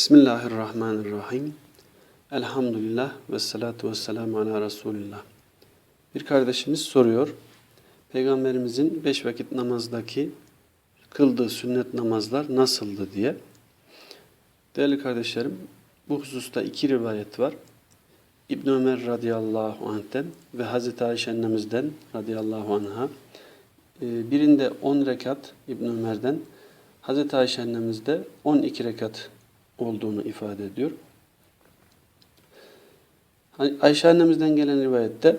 Bismillahirrahmanirrahim. Elhamdülillah ve salatu ve selamu ala Resulillah. Bir kardeşimiz soruyor. Peygamberimizin beş vakit namazdaki kıldığı sünnet namazlar nasıldı diye. Değerli kardeşlerim, bu hususta iki rivayet var. İbn Ömer radıyallahu anh'ten ve Hazreti Ayşe annemizden radıyallahu anha. Ee, Birinde 10 rekat İbn Ömer'den, Hazreti Ayşe annemizde 12 rekat olduğunu ifade ediyor. Hani Ayşe annemizden gelen rivayette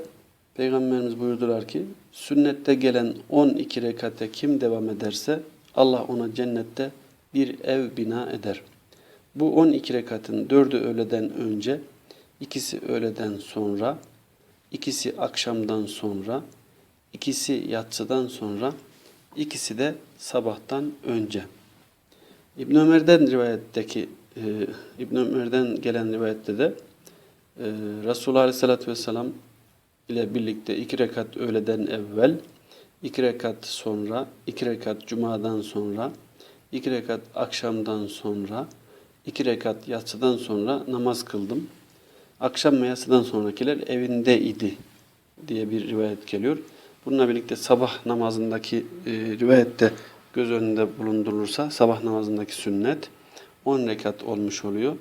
Peygamberimiz buyurdular ki sünnette gelen 12 rekate kim devam ederse Allah ona cennette bir ev bina eder. Bu 12 rekatın dördü öğleden önce, ikisi öğleden sonra, ikisi akşamdan sonra, ikisi yatsıdan sonra, ikisi de sabahtan önce. İbn Ömer'den rivayetteki e, İbn Ömer'den gelen rivayette de e, Resulullah Aleyhisselatü Vesselam ile birlikte iki rekat öğleden evvel, iki rekat sonra, iki rekat cumadan sonra, iki rekat akşamdan sonra, iki rekat yatsıdan sonra namaz kıldım. Akşam ve yatsıdan sonrakiler evinde idi diye bir rivayet geliyor. Bununla birlikte sabah namazındaki e, rivayette göz önünde bulundurulursa sabah namazındaki sünnet 10 rekat olmuş oluyor.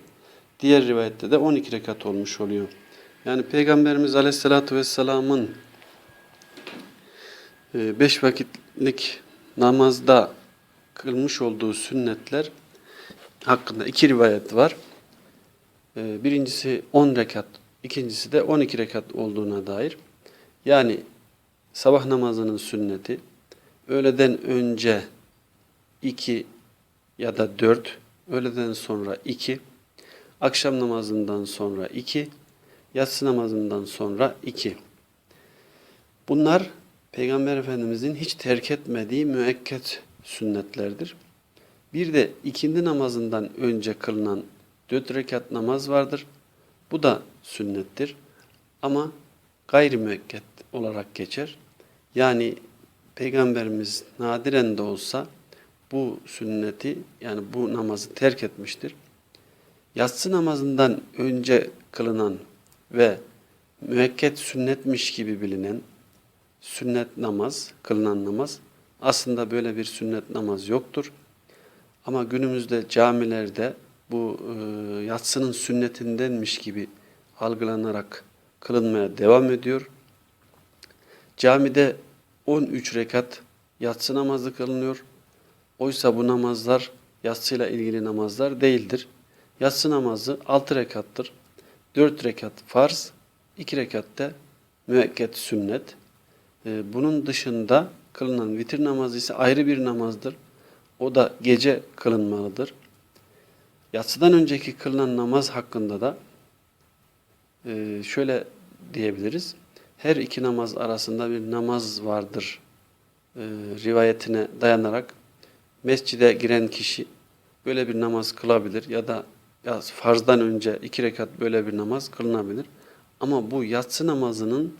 Diğer rivayette de 12 rekat olmuş oluyor. Yani Peygamberimiz Aleyhisselatü Vesselam'ın 5 vakitlik namazda kılmış olduğu sünnetler hakkında iki rivayet var. E, Birincisi 10 rekat, ikincisi de 12 rekat olduğuna dair. Yani sabah namazının sünneti öğleden önce 2 ya da 4, öğleden sonra 2, akşam namazından sonra 2, yatsı namazından sonra 2. Bunlar Peygamber Efendimizin hiç terk etmediği müekket sünnetlerdir. Bir de ikindi namazından önce kılınan dört rekat namaz vardır. Bu da sünnettir. Ama gayri müekket olarak geçer. Yani Peygamberimiz nadiren de olsa bu sünneti yani bu namazı terk etmiştir. Yatsı namazından önce kılınan ve müekket sünnetmiş gibi bilinen sünnet namaz, kılınan namaz aslında böyle bir sünnet namaz yoktur. Ama günümüzde camilerde bu e, yatsının sünnetindenmiş gibi algılanarak kılınmaya devam ediyor. Camide 13 rekat yatsı namazı kılınıyor. Oysa bu namazlar yatsıyla ilgili namazlar değildir. Yatsı namazı 6 rekattır. 4 rekat farz, 2 rekat da müekket sünnet. Ee, bunun dışında kılınan vitir namazı ise ayrı bir namazdır. O da gece kılınmalıdır. Yatsıdan önceki kılınan namaz hakkında da e, şöyle diyebiliriz. Her iki namaz arasında bir namaz vardır e, rivayetine dayanarak mescide giren kişi böyle bir namaz kılabilir ya da ya farzdan önce iki rekat böyle bir namaz kılınabilir. Ama bu yatsı namazının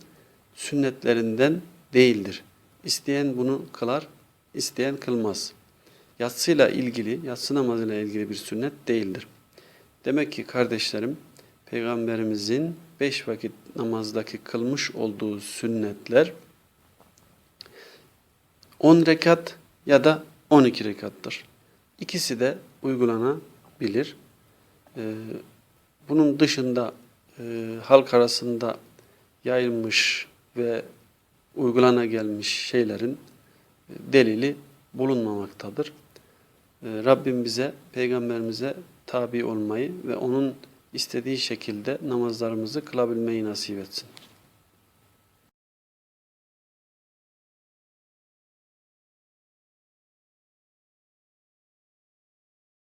sünnetlerinden değildir. İsteyen bunu kılar, isteyen kılmaz. Yatsıyla ilgili, yatsı namazıyla ilgili bir sünnet değildir. Demek ki kardeşlerim, Peygamberimizin beş vakit namazdaki kılmış olduğu sünnetler 10 rekat ya da 12 rekattır. İkisi de uygulanabilir. Ee, bunun dışında e, halk arasında yayılmış ve uygulana gelmiş şeylerin e, delili bulunmamaktadır. Ee, Rabbim bize, Peygamberimize tabi olmayı ve onun istediği şekilde namazlarımızı kılabilmeyi nasip etsin.